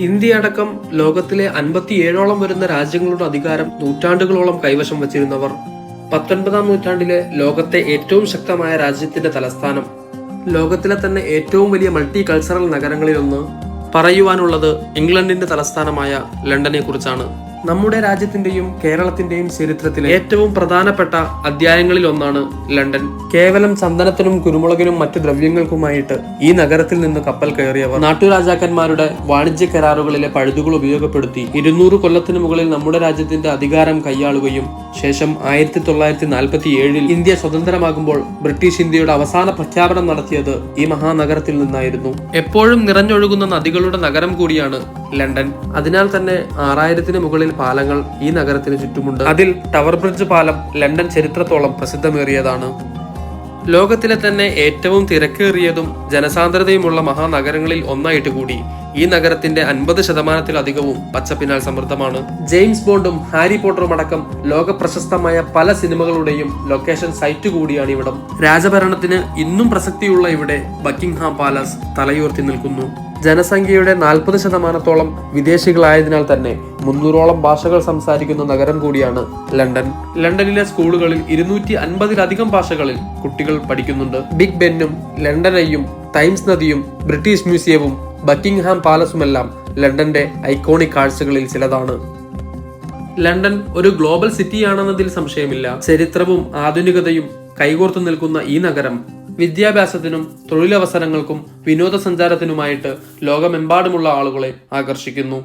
India അടക്കം ലോകത്തിലെ അൻപത്തിയേഴോളം വരുന്ന രാജ്യങ്ങളുടെ അധികാരം നൂറ്റാണ്ടുകളോളം കൈവശം വച്ചിരുന്നവർ. പത്തൊൻപതാം നൂറ്റാണ്ടിലെ ലോകത്തെ ഏറ്റവും ശക്തമായ രാജ്യത്തിന്റെ തലസ്ഥാനം. ലോകത്തിലെ തന്നെ ഏറ്റവും വലിയ മൾട്ടി കൾച്ചറൽ നഗരങ്ങളിലൊന്ന് പറയുവാനുള്ളത് ഇംഗ്ലണ്ടിന്റെ തലസ്ഥാനമായ ലണ്ടനെ കുറിച്ചാണ് നമ്മുടെ രാജ്യത്തിന്റെയും കേരളത്തിന്റെയും ചരിത്രത്തിലെ ഏറ്റവും പ്രധാനപ്പെട്ട അധ്യായങ്ങളിൽ ഒന്നാണ് ലണ്ടൻ. കേവലം ചന്ദനത്തിനും കുരുമുളകിനും മറ്റു ദ്രവ്യങ്ങൾക്കുമായിട്ട് ഈ നഗരത്തിൽ നിന്ന് കപ്പൽ കയറിയവർ. നാട്ടുരാജാക്കന്മാരുടെ വാണിജ്യ കരാറുകളിലെ പഴുതുകൾ ഉപയോഗപ്പെടുത്തി ഇരുന്നൂറ് കൊല്ലത്തിനു മുകളിൽ നമ്മുടെ രാജ്യത്തിന്റെ അധികാരം കൈയാളുകയും ശേഷം ആയിരത്തി തൊള്ളായിരത്തി നാൽപ്പത്തി ഏഴിൽ ഇന്ത്യ സ്വതന്ത്രമാകുമ്പോൾ ബ്രിട്ടീഷ് ഇന്ത്യയുടെ അവസാന പ്രഖ്യാപനം നടത്തിയത് ഈ മഹാനഗരത്തിൽ നിന്നായിരുന്നു. എപ്പോഴും നിറഞ്ഞൊഴുകുന്ന നദികളുടെ നഗരം കൂടിയാണ് ലണ്ടൻ. അതിനാൽ തന്നെ ആറായിരത്തിന് മുകളിൽ പാലങ്ങൾ ഈ നഗരത്തിന് ചുറ്റുമുണ്ട്. അതിൽ ടവർ ബ്രിഡ്ജ് പാലം ലണ്ടൻ ചരിത്രത്തോളം പ്രസിദ്ധമേറിയതാണ്. ലോകത്തിലെ തന്നെ ഏറ്റവും തിരക്കേറിയതും ജനസാന്ദ്രതയുമുള്ള മഹാനഗരങ്ങളിൽ ഒന്നായിട്ട് കൂടി ഈ നഗരത്തിന്റെ അൻപത് ശതമാനത്തിലധികവും പച്ചപ്പിനാൽ സമൃദ്ധമാണ്. ജെയിംസ് ബോണ്ടും ഹാരി പോട്ടറും അടക്കം ലോക പ്രശസ്തമായ പല സിനിമകളുടെയും ലൊക്കേഷൻ സൈറ്റ് കൂടിയാണ് ഇവിടം. രാജഭരണത്തിന് ഇന്നും പ്രസക്തിയുള്ള ഇവിടെ ബക്കിംഗ്ഹാം പാലസ് തലയുയർത്തി നിൽക്കുന്നു. ജനസംഖ്യയുടെ നാൽപ്പത് ശതമാനത്തോളം വിദേശികളായതിനാൽ തന്നെ മുന്നൂറോളം ഭാഷകൾ സംസാരിക്കുന്ന നഗരം കൂടിയാണ് ലണ്ടൻ. ലണ്ടനിലെ സ്കൂളുകളിൽ ഇരുന്നൂറ്റി അൻപതിലധികം ഭാഷകളിൽ കുട്ടികൾ പഠിക്കുന്നുണ്ട്. ബിഗ് ബെന്നും ലണ്ടനയും ടൈംസ് നദിയും ബ്രിട്ടീഷ് മ്യൂസിയവും ബക്കിംഗ്ഹാം പാലസുമെല്ലാം ലണ്ടന്റെ ഐക്കോണിക് കാഴ്ചകളിൽ ചിലതാണ്. ലണ്ടൻ ഒരു ഗ്ലോബൽ സിറ്റിയാണെന്നതിൽ സംശയമില്ല. ചരിത്രവും ആധുനികതയും കൈകോർത്തു നിൽക്കുന്ന ഈ നഗരം വിദ്യാഭ്യാസത്തിനും തൊഴിലവസരങ്ങൾക്കും വിനോദസഞ്ചാരത്തിനുമായിട്ട് ലോകമെമ്പാടുമുള്ള ആളുകളെ ആകർഷിക്കുന്നു.